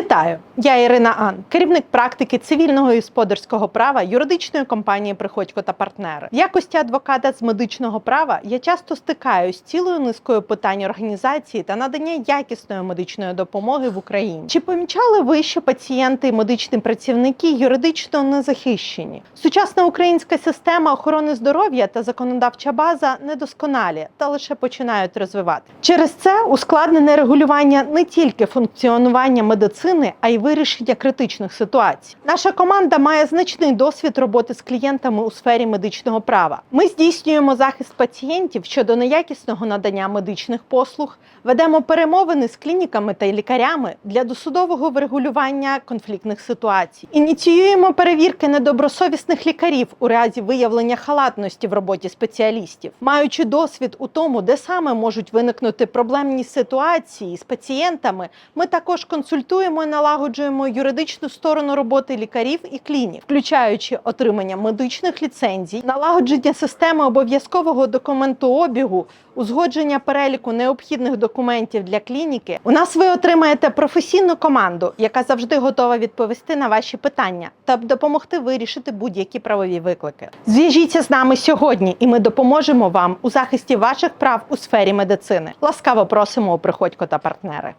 Вітаю! Я Ірина Ан, керівник практики цивільного і господарського права юридичної компанії Приходько та партнери. В якості адвоката з медичного права я часто стикаюсь з цілою низкою питань організації та надання якісної медичної допомоги в Україні. Чи помічали ви, що пацієнти і медичні працівники юридично не захищені? Сучасна українська система охорони здоров'я та законодавча база недосконалі та лише починають розвивати. Через це ускладнене регулювання не тільки функціонування медицини, а й вирішення критичних ситуацій. Наша команда має значний досвід роботи з клієнтами у сфері медичного права. Ми здійснюємо захист пацієнтів щодо неякісного надання медичних послуг, ведемо перемовини з клініками та лікарями для досудового врегулювання конфліктних ситуацій. Ініціюємо перевірки недобросовісних лікарів у разі виявлення халатності в роботі спеціалістів, маючи досвід у тому, де саме можуть виникнути проблемні ситуації з пацієнтами. Ми також консультуємо і налагоджуємо юридичну сторону роботи лікарів і клінік, включаючи отримання медичних ліцензій, налагодження системи обов'язкового документообігу, узгодження переліку необхідних документів для клініки. У нас ви отримаєте професійну команду, яка завжди готова відповісти на ваші питання та допомогти вирішити будь-які правові виклики. Зв'яжіться з нами сьогодні, і ми допоможемо вам у захисті ваших прав у сфері медицини. Ласкаво просимо у приходько та партнери.